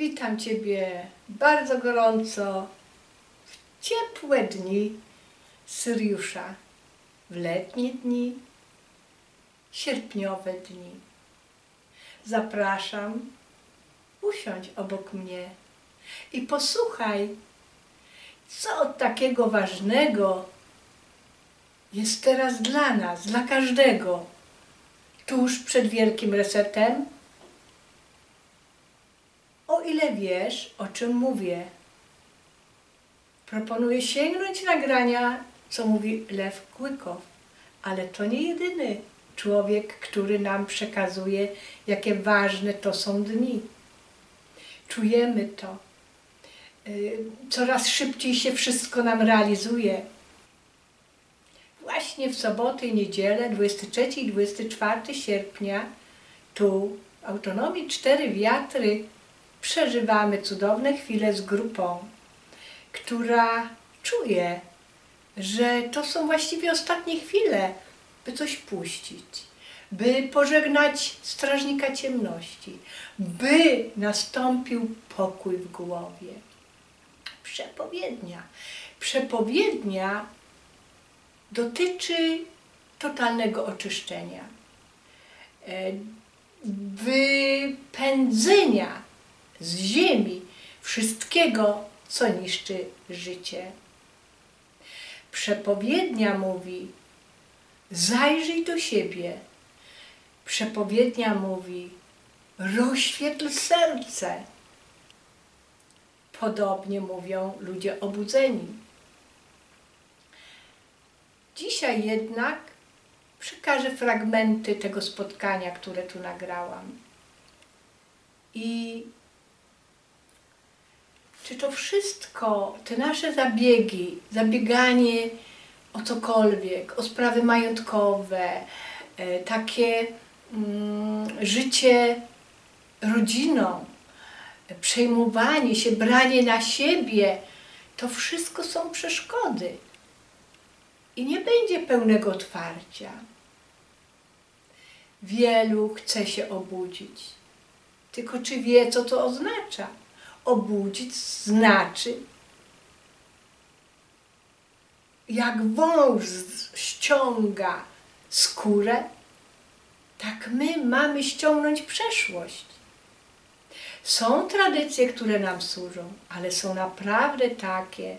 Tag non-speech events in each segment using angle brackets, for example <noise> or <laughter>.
Witam Ciebie bardzo gorąco w ciepłe dni Syriusza, w letnie dni, sierpniowe dni. Zapraszam, usiądź obok mnie i posłuchaj, co takiego ważnego jest teraz dla nas, dla każdego, tuż przed wielkim resetem. Ile wiesz, o czym mówię, proponuję sięgnąć nagrania, co mówi Lew Kłykow, ale to nie jedyny człowiek, który nam przekazuje, jakie ważne to są dni. Czujemy to. Y, Coraz szybciej się wszystko nam realizuje. Właśnie w soboty i niedzielę, 23 i 24 sierpnia, tu Autonomii Cztery Wiatry przeżywamy cudowne chwile z grupą, która czuje, że to są właściwie ostatnie chwile, by coś puścić, by pożegnać strażnika ciemności, by nastąpił pokój w głowie. Przepowiednia. Przepowiednia dotyczy totalnego oczyszczenia, e, wypędzenia z ziemi wszystkiego, co niszczy życie. Przepowiednia mówi: zajrzyj do siebie. Przepowiednia mówi: rozświetl serce. Podobnie mówią ludzie obudzeni. Dzisiaj jednak przekażę fragmenty tego spotkania, które tu nagrałam. I czy to wszystko, te nasze zabiegi, zabieganie o cokolwiek, o sprawy majątkowe, e, takie mm, życie rodziną, e, przejmowanie się, branie na siebie, to wszystko są przeszkody. I nie będzie pełnego otwarcia. Wielu chce się obudzić. Tylko czy wie, co to oznacza? Obudzić znaczy, jak wąż ściąga skórę, tak my mamy ściągnąć przeszłość. Są tradycje, które nam służą, ale są naprawdę takie,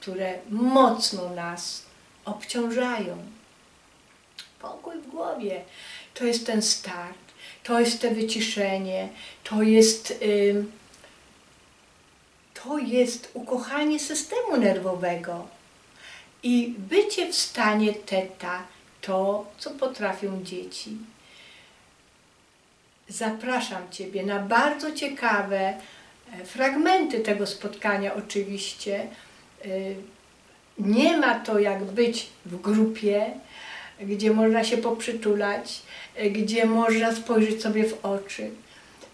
które mocno nas obciążają. Pokój w głowie to jest ten start, to jest te wyciszenie, to jest, ym, to jest ukochanie systemu nerwowego i bycie w stanie teta, to co potrafią dzieci. Zapraszam Ciebie na bardzo ciekawe e, fragmenty tego spotkania, oczywiście. Y, Nie ma to jak być w grupie, gdzie można się poprzytulać, y, gdzie można spojrzeć sobie w oczy,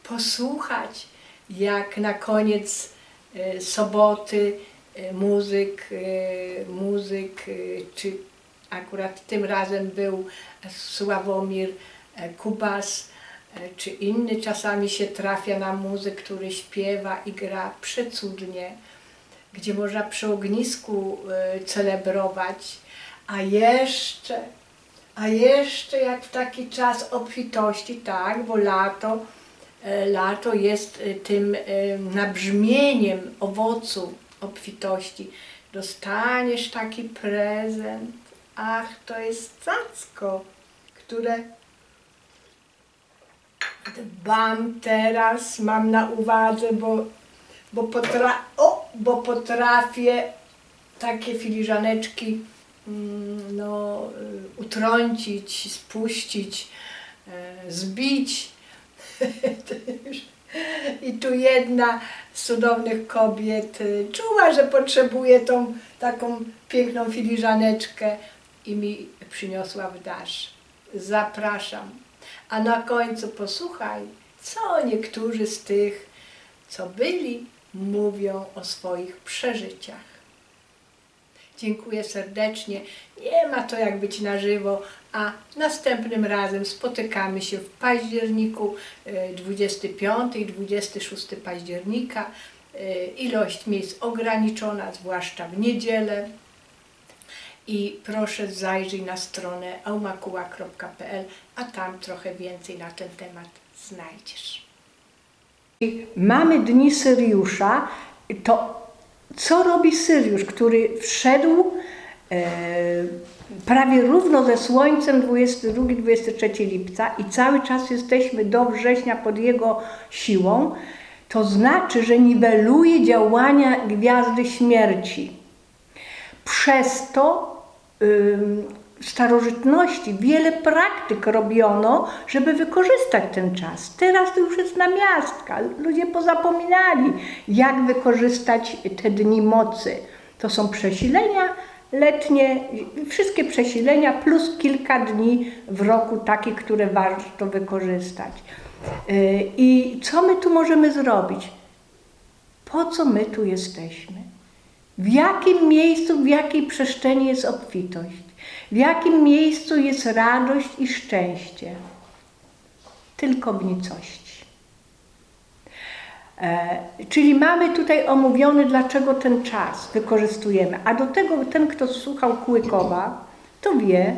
posłuchać, jak na koniec soboty y, muzyk, y, muzyk, czy akurat tym razem był Sławomir e, Kubas, e, czy inny czasami się trafia na muzyk, który śpiewa i gra przecudnie, gdzie można przy ognisku celebrować, a jeszcze, a jeszcze jak w taki czas obfitości, tak, bo lato, e, lato jest y, tym y, nabrzmieniem owocu obfitości. Dostaniesz taki prezent, ach, to jest cacko, które dbam teraz, mam na uwadze, bo, bo, potra o, bo potrafię takie filiżaneczki mm, no, utrącić, spuścić, e, zbić. I tu jedna z cudownych kobiet y, czuła, że potrzebuje tą taką piękną filiżaneczkę i mi przyniosła w. Zapraszam. A na końcu posłuchaj, co niektórzy z tych, co byli, mówią o swoich przeżyciach. Dziękuję serdecznie. Nie ma to jak być na żywo, a następnym razem spotykamy się w październiku e, 25 i 26 października. E, Ilość miejsc ograniczona, zwłaszcza w niedzielę. I proszę zajrzyj na stronę aumakuła.pl, a tam trochę więcej na ten temat znajdziesz. Mamy dni Syriusza, to co robi Syriusz, który wszedł e, prawie równo ze Słońcem 22-23 lipca i cały czas jesteśmy do września pod jego siłą, to znaczy, że niweluje działania gwiazdy śmierci. Przez to w starożytności wiele praktyk robiono, żeby wykorzystać ten czas. Teraz to już jest namiastka. Ludzie pozapominali, jak wykorzystać te dni mocy. To są przesilenia letnie, wszystkie przesilenia plus kilka dni w roku takich, które warto wykorzystać. Yy, I co my tu możemy zrobić? Po co my tu jesteśmy? W jakim miejscu, w jakiej przestrzeni jest obfitość? W jakim miejscu jest radość i szczęście? Tylko w nicości. E, czyli mamy tutaj omówiony, dlaczego ten czas wykorzystujemy. A do tego ten, kto słuchał Kłykowa, to wie,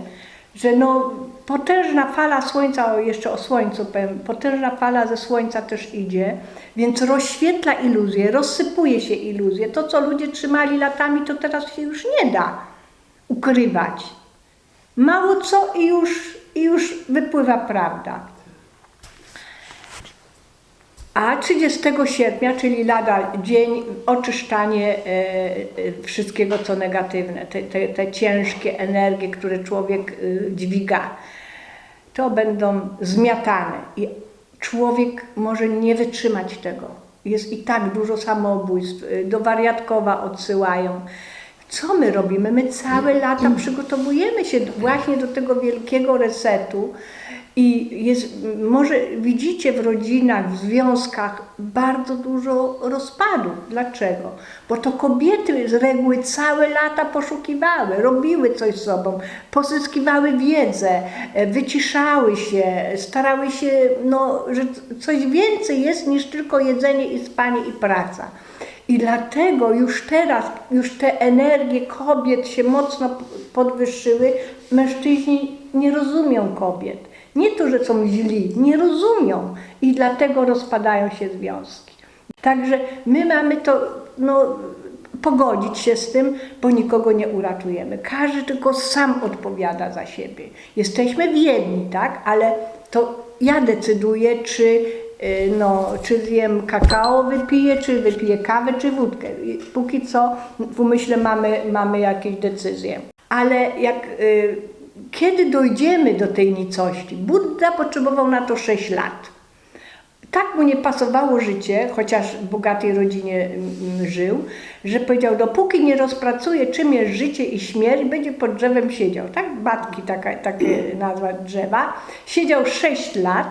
że no, potężna fala słońca, jeszcze o słońcu powiem, potężna fala ze słońca też idzie, więc rozświetla iluzję, rozsypuje się iluzję. To, co ludzie trzymali latami, to teraz się już nie da ukrywać. Mało co i już, i już wypływa prawda. A 30 sierpnia, czyli lada dzień, oczyszczanie e, e, wszystkiego, co negatywne, te, te, te ciężkie energie, które człowiek e, dźwiga, to będą zmiatane i człowiek może nie wytrzymać tego. Jest i tak dużo samobójstw, do wariatkowa odsyłają. Co my robimy? My całe lata przygotowujemy się właśnie do tego wielkiego resetu i jest, może widzicie w rodzinach, w związkach bardzo dużo rozpadów. Dlaczego? Bo to kobiety z reguły całe lata poszukiwały, robiły coś z sobą, pozyskiwały wiedzę, e, wyciszały się, starały się, no, że coś więcej jest niż tylko jedzenie i spanie i praca. I dlatego już teraz, już te energie kobiet się mocno podwyższyły. Mężczyźni nie rozumią kobiet. Nie to, że są źli, nie rozumią i dlatego rozpadają się związki. Także my mamy to no, pogodzić się z tym, bo nikogo nie uratujemy. Każdy tylko sam odpowiada za siebie. Jesteśmy w jedni, tak? Ale to ja decyduję, czy y, no, czy zjem kakao wypiję, czy wypiję kawę, czy wódkę. Póki co w umyśle mamy, mamy jakieś decyzje. Ale jak, y, kiedy dojdziemy do tej nicości? Buddha potrzebował na to 6 lat. Tak mu nie pasowało życie, chociaż w bogatej rodzinie żył, że powiedział, dopóki nie rozpracuje, czym jest życie i śmierć, będzie pod drzewem siedział. Tak, Batki, taka, takie <clears throat> nazwa drzewa. Siedział 6 lat.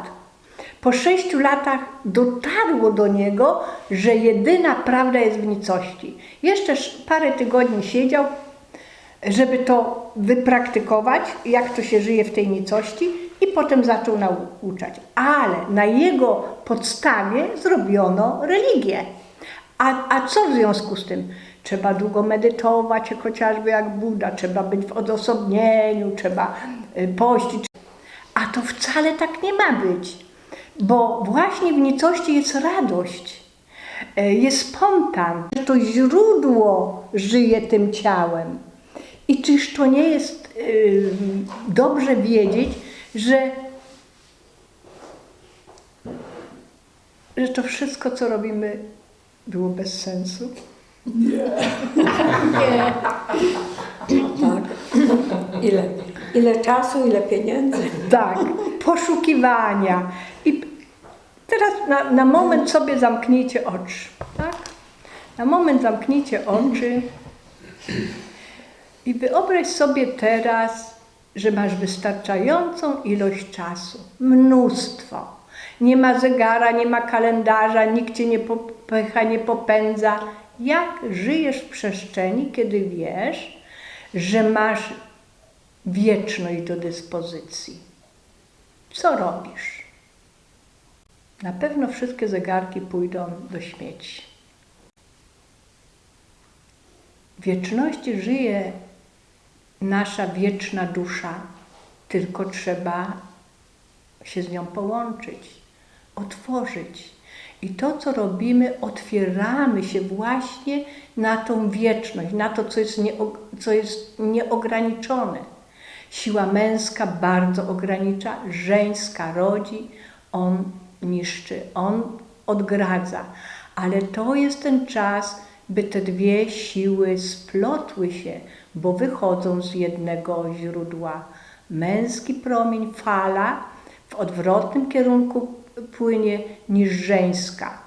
Po sześciu latach dotarło do niego, że jedyna prawda jest w nicości. Jeszcze sz- parę tygodni siedział, żeby to wypraktykować, jak to się żyje w tej nicości i potem zaczął nauczać. Ale na jego podstawie zrobiono religię. A, a co w związku z tym? Trzeba długo medytować, chociażby jak Buddha, trzeba być w odosobnieniu, trzeba y, pościć. A to wcale tak nie ma być, bo właśnie w nicości jest radość, y, jest spontan, to źródło żyje tym ciałem. I czyż to nie jest y, dobrze wiedzieć, że, że to wszystko, co robimy, było bez sensu? Tak. Ile, ile czasu, ile pieniędzy? Tak, poszukiwania. I teraz na, na moment sobie zamknijcie oczy. Tak? Na moment zamknijcie oczy i wyobraź sobie teraz, że masz wystarczającą ilość czasu. Mnóstwo. Nie ma zegara, nie ma kalendarza, nikt cię nie popycha, nie popędza. Jak żyjesz w przestrzeni, kiedy wiesz, że masz wieczność do dyspozycji. Co robisz? Na pewno wszystkie zegarki pójdą do śmieci. W wieczności żyje nasza wieczna dusza, tylko trzeba się z nią połączyć, otworzyć. I to, co robimy, otwieramy się właśnie na tą wieczność, na to, co jest, nieo, co jest nieograniczone. Siła męska bardzo ogranicza, żeńska rodzi, on niszczy, on odgradza. Ale to jest ten czas, by te dwie siły splotły się, bo wychodzą z jednego źródła. Męski promień, fala w odwrotnym kierunku płynie niż żeńska.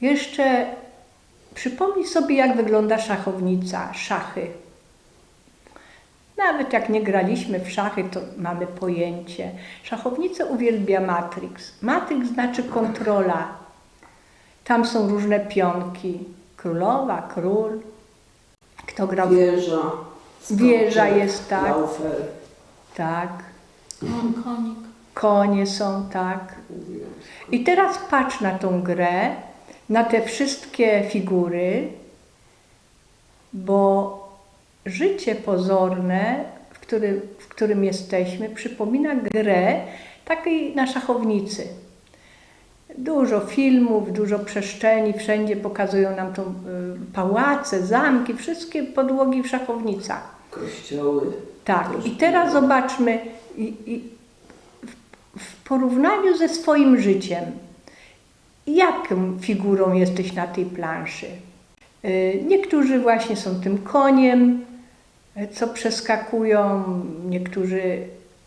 Jeszcze przypomnij sobie, jak wygląda szachownica, szachy. Nawet jak nie graliśmy w szachy, to mamy pojęcie. Szachownicę uwielbia Matrix. Matrix znaczy kontrola. Tam są różne pionki. Królowa, król. Kto grał? Wieża. Wieża jest, tak. Laufer. Tak. Kon, konik. Konie są, tak. I teraz patrz na tą grę, na te wszystkie figury, bo życie pozorne, w którym, w którym jesteśmy, przypomina grę takiej na szachownicy. Dużo filmów, dużo przestrzeni, wszędzie pokazują nam to y, pałace, zamki, wszystkie podłogi w szachownicach. Kościoły. Tak, i teraz zobaczmy i, i w, w porównaniu ze swoim życiem, jaką figurą jesteś na tej planszy? Y, Niektórzy właśnie są tym koniem, y, co przeskakują, niektórzy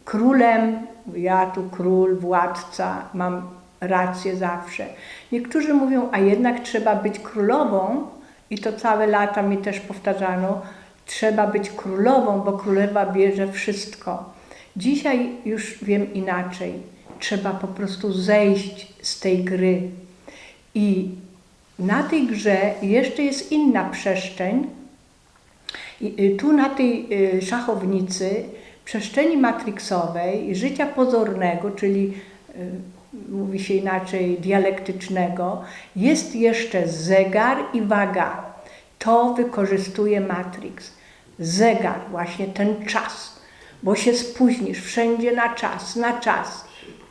królem, ja tu król, władca, mam rację zawsze. Niektórzy mówią, a jednak trzeba być królową i to całe lata mi też powtarzano, trzeba być królową, bo królewa bierze wszystko. Dzisiaj już wiem inaczej. Trzeba po prostu zejść z tej gry. I na tej grze jeszcze jest inna przestrzeń. I y, tu na tej y, szachownicy, przestrzeni matrixowej, życia pozornego, czyli y, mówi się inaczej dialektycznego, jest jeszcze zegar i waga. To wykorzystuje Matrix. Zegar, właśnie ten czas, bo się spóźnisz wszędzie na czas, na czas.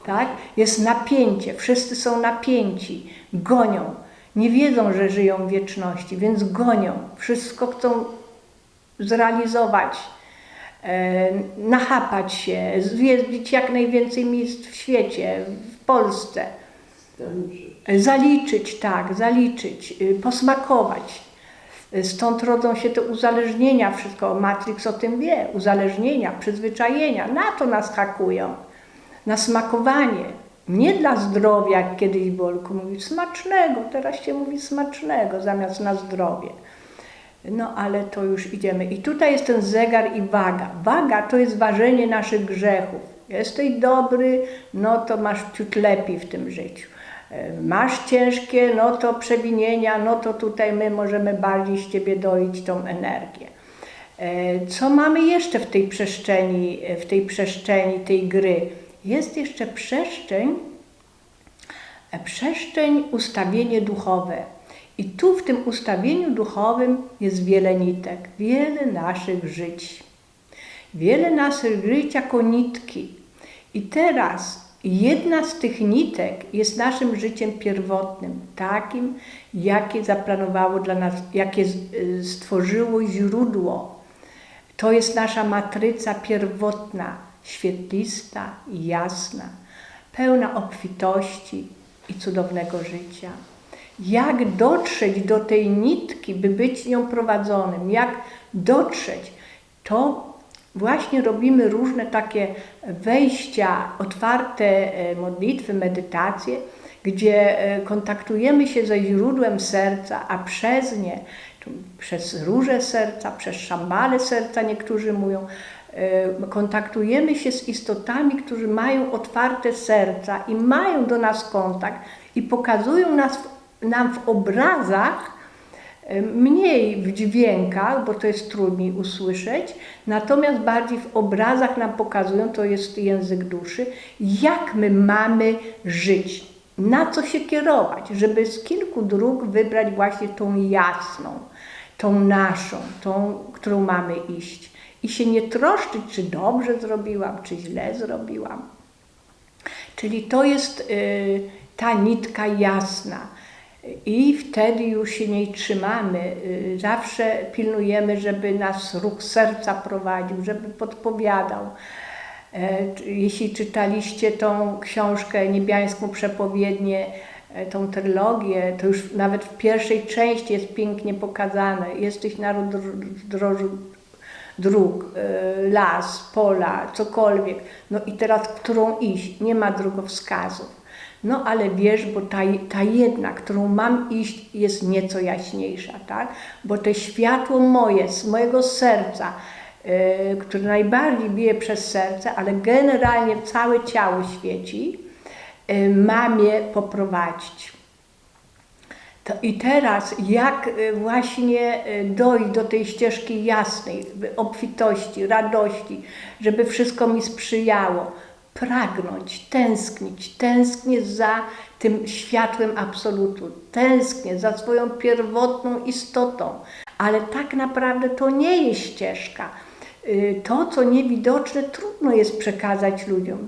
Tak? Jest napięcie, wszyscy są napięci, gonią. Nie wiedzą, że żyją w wieczności, więc gonią. Wszystko chcą zrealizować, e, nachapać się, zwiedzić jak najwięcej miejsc w świecie, Polsce. Zaliczyć, tak, zaliczyć, y, posmakować. Y, Stąd rodzą się te uzależnienia, wszystko. Matrix o tym wie. Uzależnienia, przyzwyczajenia. Na to nas hakują. Na smakowanie. Nie dla zdrowia, jak kiedyś tylko mówi smacznego. Teraz się mówi smacznego zamiast na zdrowie. No ale to już idziemy. I tutaj jest ten zegar i waga. Waga to jest ważenie naszych grzechów. Jesteś dobry, no to masz ciut lepiej w tym życiu. E, Masz ciężkie, no to przewinienia, no to tutaj my możemy bardziej z Ciebie doić tą energię. E, Co mamy jeszcze w tej przestrzeni, w tej przestrzeni tej gry? Jest jeszcze przestrzeń, e, przestrzeń ustawienie duchowe. I tu w tym ustawieniu duchowym jest wiele nitek, wiele naszych żyć. Wiele naszych żyć jako nitki. I teraz jedna z tych nitek jest naszym życiem pierwotnym, takim, jakie zaplanowało dla nas, jakie y, stworzyło źródło. To jest nasza matryca pierwotna, świetlista jasna, pełna obfitości i cudownego życia. Jak dotrzeć do tej nitki, by być nią prowadzonym? Jak dotrzeć? To właśnie robimy różne takie wejścia, otwarte e, modlitwy, medytacje, gdzie e, kontaktujemy się ze źródłem serca, a przez nie, przez róże serca, przez szambale serca, niektórzy mówią, e, kontaktujemy się z istotami, którzy mają otwarte serca i mają do nas kontakt i pokazują nas, nam w obrazach mniej w dźwiękach, bo to jest trudniej usłyszeć, natomiast bardziej w obrazach nam pokazują, to jest język duszy, jak my mamy żyć, na co się kierować, żeby z kilku dróg wybrać właśnie tą jasną, tą naszą, tą, którą mamy iść. I się nie troszczyć, czy dobrze zrobiłam, czy źle zrobiłam. Czyli to jest y, ta nitka jasna. I wtedy już się niej trzymamy. Y, Zawsze pilnujemy, żeby nas ruch serca prowadził, żeby podpowiadał. E, Jeśli czytaliście tą książkę Niebiańską Przepowiednię, e, tą trylogię, to już nawet w pierwszej części jest pięknie pokazane. Jesteś na rozdrożu dróg, e, las, pola, cokolwiek. No i teraz którą iść? Nie ma drogowskazów. No ale wiesz, bo ta, ta jedna, którą mam iść, jest nieco jaśniejsza, tak? Bo to światło moje, z mojego serca, yy, które najbardziej bije przez serce, ale generalnie całe ciało świeci, yy, ma mnie poprowadzić. To I teraz, jak y, właśnie dojść do tej ścieżki jasnej, obfitości, radości, żeby wszystko mi sprzyjało, pragnąć, tęsknić, tęsknię za tym światłem absolutu, tęsknię za swoją pierwotną istotą, ale tak naprawdę to nie jest ścieżka. Y, To, co niewidoczne, trudno jest przekazać ludziom.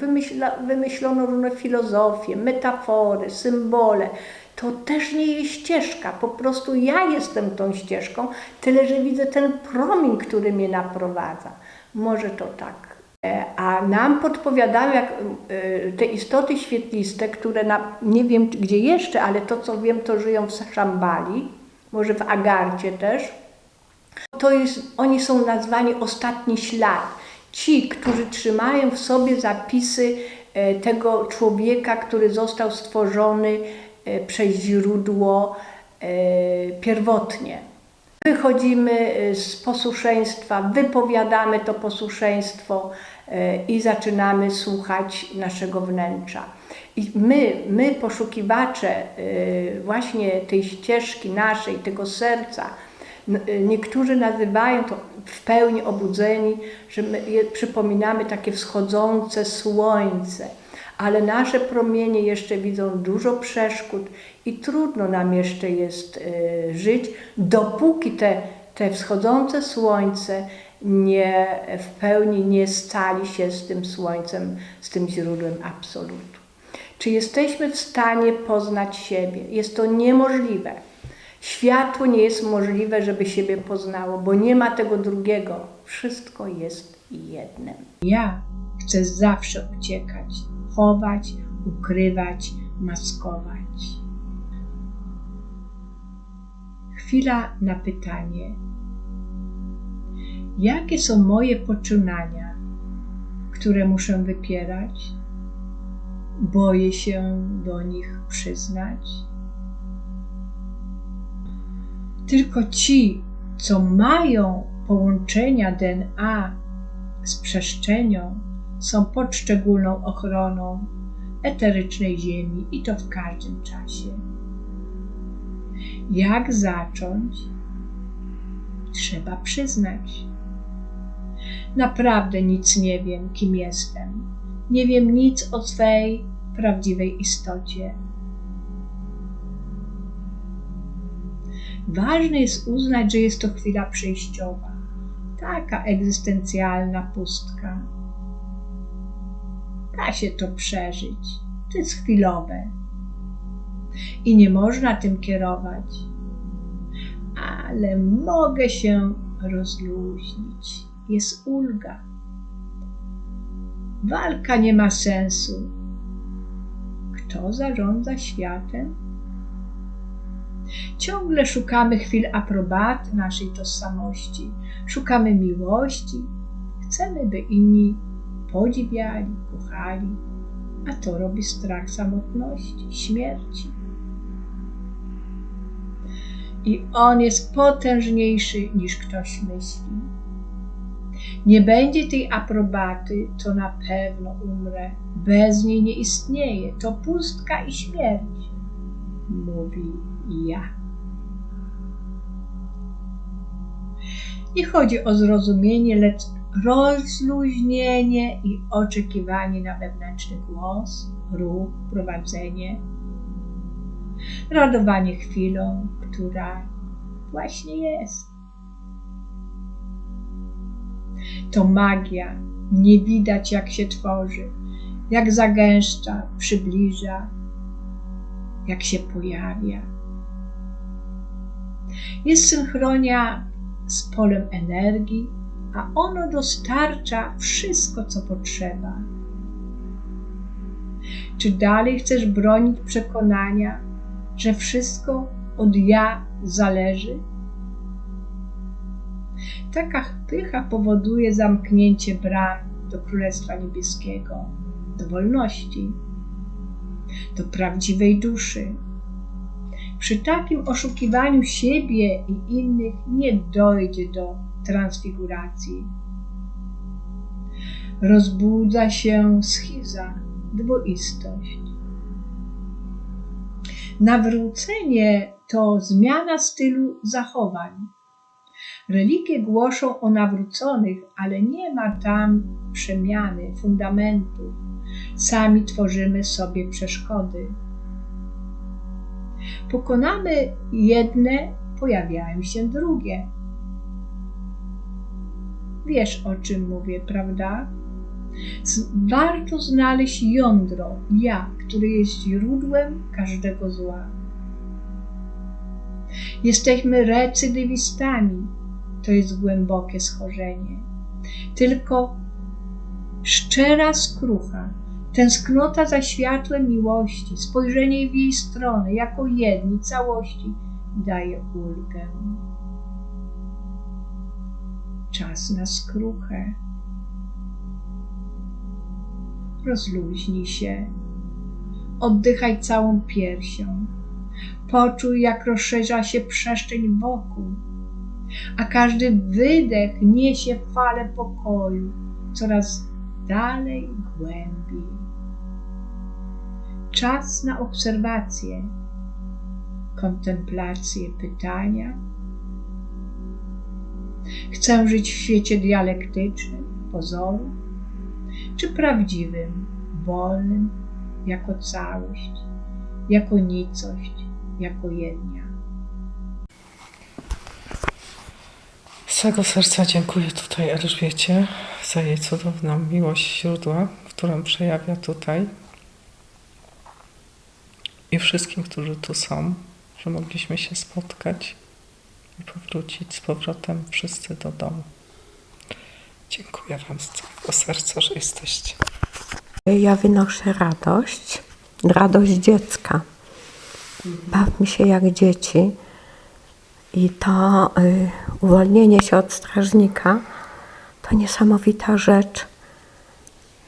Wymyślono różne filozofie, metafory, symbole. To też nie jest ścieżka. Po prostu ja jestem tą ścieżką, tyle że widzę ten promień, który mnie naprowadza. Może to tak. A nam podpowiadają jak e, te istoty świetliste, które na, nie wiem gdzie jeszcze, ale to co wiem, to żyją w Szambali, może w Agarcie też. To jest, oni są nazwani ostatni ślad. Ci, którzy trzymają w sobie zapisy e, tego człowieka, który został stworzony przez źródło pierwotnie. Wychodzimy e, z posłuszeństwa, wypowiadamy to posłuszeństwo e, i zaczynamy słuchać naszego wnętrza. I my, my poszukiwacze e, właśnie tej ścieżki naszej, tego serca, y, Niektórzy nazywają to w pełni obudzeni, że my przypominamy takie wschodzące słońce, ale nasze promienie jeszcze widzą dużo przeszkód i trudno nam jeszcze jest y, żyć, dopóki te, te wschodzące słońce nie w pełni nie stali się z tym słońcem, z tym źródłem absolutu. Czy jesteśmy w stanie poznać siebie? Jest to niemożliwe. Światło nie jest możliwe, żeby siebie poznało, bo nie ma tego drugiego. Wszystko jest jednym. Ja chcę zawsze uciekać, chować, ukrywać, maskować. Chwila na pytanie. Jakie są moje poczynania, które muszę wypierać? Boję się do nich przyznać. Tylko ci, co mają połączenia DNA z przestrzenią, są pod szczególną ochroną eterycznej Ziemi i to w każdym czasie. Jak zacząć? Trzeba przyznać. Naprawdę nic nie wiem, kim jestem. Nie wiem nic o swej prawdziwej istocie. Ważne jest uznać, że jest to chwila przejściowa, taka egzystencjalna pustka. Da się to przeżyć, to jest chwilowe i nie można tym kierować, ale mogę się rozluźnić. Jest ulga. Walka nie ma sensu. Kto zarządza światem? Ciągle szukamy chwil aprobaty naszej tożsamości, szukamy miłości, chcemy, by inni podziwiali, kochali, a to robi strach samotności, śmierci. I on jest potężniejszy niż ktoś myśli. Nie będzie tej aprobaty, to na pewno umrę. Bez niej nie istnieje. To pustka i śmierć, mówi ja. Nie chodzi o zrozumienie, lecz rozluźnienie i oczekiwanie na wewnętrzny głos, ruch, prowadzenie, radowanie chwilą, która właśnie jest. To magia, nie widać jak się tworzy, jak zagęszcza, przybliża, jak się pojawia. Jest synchronia z polem energii, a ono dostarcza wszystko, co potrzeba. Czy dalej chcesz bronić przekonania, że wszystko od ja zależy? Taka pycha powoduje zamknięcie bram do Królestwa Niebieskiego, do wolności, do prawdziwej duszy. Przy takim oszukiwaniu siebie i innych nie dojdzie do transfiguracji. Rozbudza się schiza, dwoistość. Nawrócenie to zmiana stylu zachowań. Religie głoszą o nawróconych, ale nie ma tam przemiany, fundamentów. Sami tworzymy sobie przeszkody. Pokonamy jedne, pojawiają się drugie. Wiesz o czym mówię, prawda? Warto znaleźć jądro, ja, który jest źródłem każdego zła. Jesteśmy recydywistami, to jest głębokie schorzenie. Tylko szczera skrucha, tęsknota za światłem miłości, spojrzenie w jej stronę jako jedni całości daje ulgę. Czas na skruchę. Rozluźnij się. Oddychaj całą piersią. Poczuj, jak rozszerza się przestrzeń wokół, a każdy wydech niesie falę pokoju coraz dalej głębiej. Czas na obserwację, kontemplację pytania. Chcę żyć w świecie dialektycznym, pozoru, czy prawdziwym, wolnym, jako całość, jako nicość, jako jednia. Z całego serca dziękuję tutaj Elżbiecie za jej cudowną miłość źródła, którą przejawia tutaj. I wszystkim, którzy tu są, że mogliśmy się spotkać powrócić z powrotem wszyscy do domu. Dziękuję Wam z całego serca, że jesteście. Ja wynoszę radość, radość dziecka. Bawmy się jak dzieci. I to y, uwolnienie się od strażnika to niesamowita rzecz.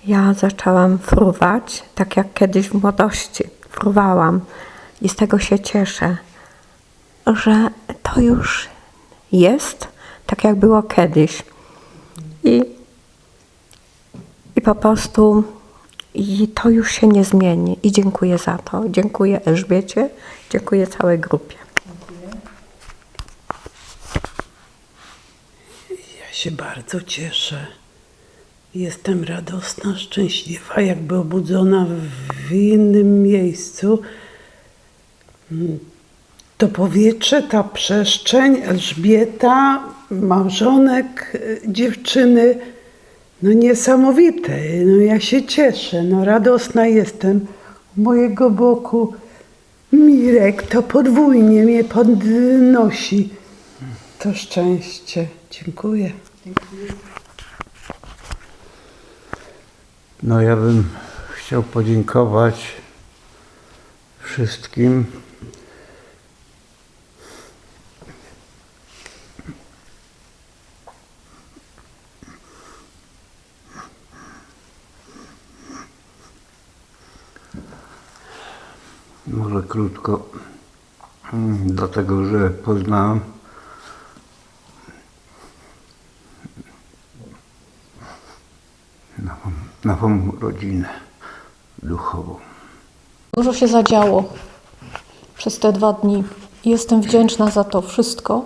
Ja zaczęłam fruwać, tak jak kiedyś w młodości fruwałam i z tego się cieszę, że to już jest tak jak było kiedyś. I, i po prostu i to już się nie zmieni. I dziękuję za to. Dziękuję Elżbiecie, dziękuję całej grupie. Ja się bardzo cieszę. Jestem radosna, szczęśliwa, jakby obudzona w innym miejscu. To powietrze, ta przestrzeń, Elżbieta, małżonek, y, dziewczyny, no niesamowite. No ja się cieszę, no radosna jestem. U mojego boku Mirek to podwójnie mnie podnosi. To szczęście. Dziękuję. No ja bym chciał podziękować wszystkim. Może krótko, mm, dlatego że poznałem nową, rodzinę duchową. Dużo się zadziało przez te dwa dni. Jestem wdzięczna za to wszystko.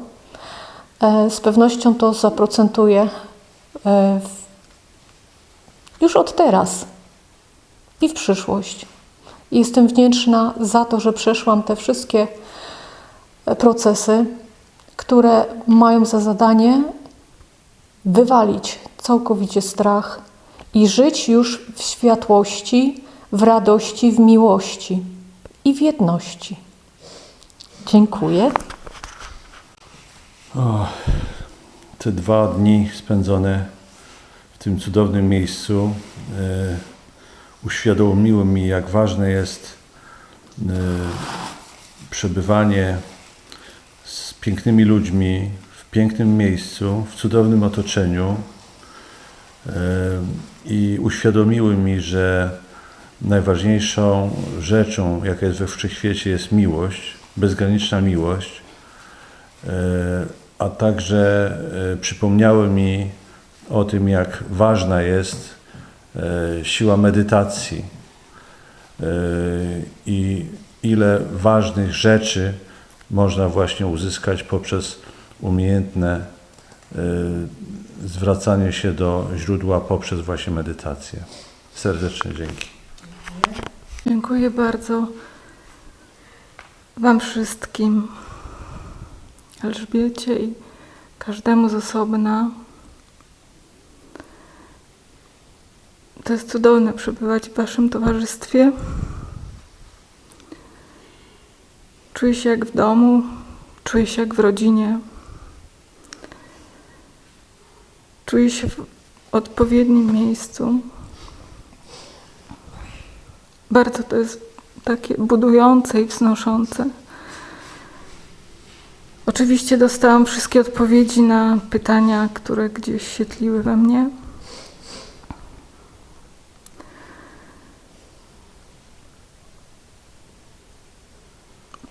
e, z pewnością to zaprocentuje e, już od teraz i w przyszłość. Jestem wdzięczna za to, że przeszłam te wszystkie procesy, które mają za zadanie wywalić całkowicie strach i żyć już w światłości, w radości, w miłości i w jedności. Dziękuję. Te dwa dni spędzone w tym cudownym miejscu e, uświadomiły mi, jak ważne jest e, przebywanie z pięknymi ludźmi w pięknym miejscu, w cudownym otoczeniu. E, I uświadomiły mi, że najważniejszą rzeczą, jaka jest we wszechświecie, jest miłość, bezgraniczna miłość. E, a także przypomniały mi o tym, jak ważna jest siła medytacji e, i ile ważnych rzeczy można właśnie uzyskać poprzez umiejętne e, zwracanie się do źródła poprzez właśnie medytację. Serdeczne dzięki. Dziękuję bardzo Wam wszystkim, Elżbiecie i każdemu z osobna. To jest cudowne przebywać w Waszym towarzystwie. Czuję się jak w domu, czuję się jak w rodzinie. Czuję się w odpowiednim miejscu. Bardzo to jest takie budujące i wznoszące. Oczywiście dostałam wszystkie odpowiedzi na pytania, które gdzieś się tliły we mnie.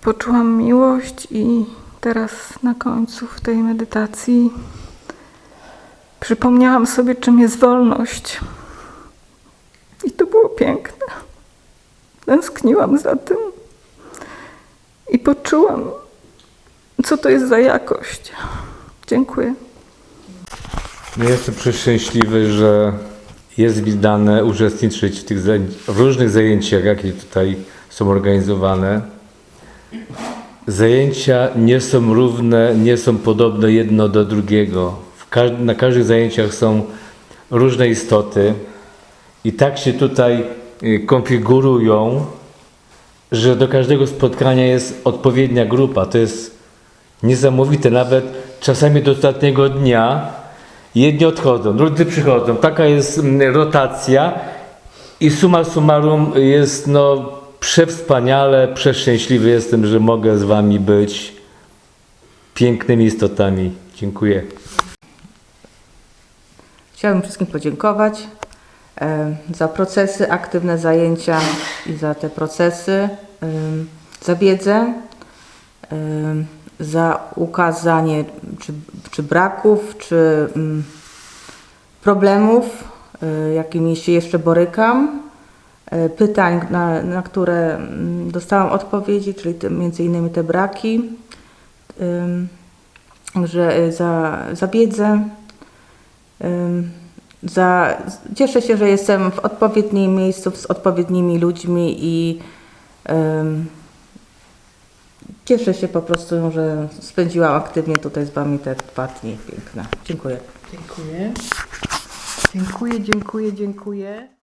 Poczułam miłość i teraz na końcu w tej medytacji przypomniałam sobie, czym jest wolność. I to było piękne. Tęskniłam za tym i poczułam, co to jest za jakość. Dziękuję. Jestem przeszczęśliwy, że jest mi dane uczestniczyć w tych zajęci- w różnych zajęciach, jakie tutaj są organizowane. Zajęcia nie są równe, nie są podobne jedno do drugiego. W każ- na każdych zajęciach są różne istoty i tak się tutaj y, konfigurują, że do każdego spotkania jest odpowiednia grupa. To jest niesamowite. Nawet czasami do ostatniego dnia jedni odchodzą, drudzy przychodzą. Taka jest mm, rotacja i summa summarum jest no przewspaniale, przeszczęśliwy jestem, że mogę z wami być pięknymi istotami. Dziękuję. Chciałabym wszystkim podziękować e, za procesy, aktywne zajęcia i za te procesy, em, za wiedzę, em, za ukazanie czy, czy braków, czy mm, problemów, e, jakimi się jeszcze borykam, e, pytań, na, na które mm, dostałam odpowiedzi, czyli te, między innymi te braki, że e, za, za wiedzę, Za, cieszę się, że jestem w odpowiednim miejscu z odpowiednimi ludźmi i cieszę się po prostu, że spędziłam aktywnie tutaj z Wami te dwa dni piękne. Dziękuję. Dziękuję. Dziękuję, dziękuję, dziękuję.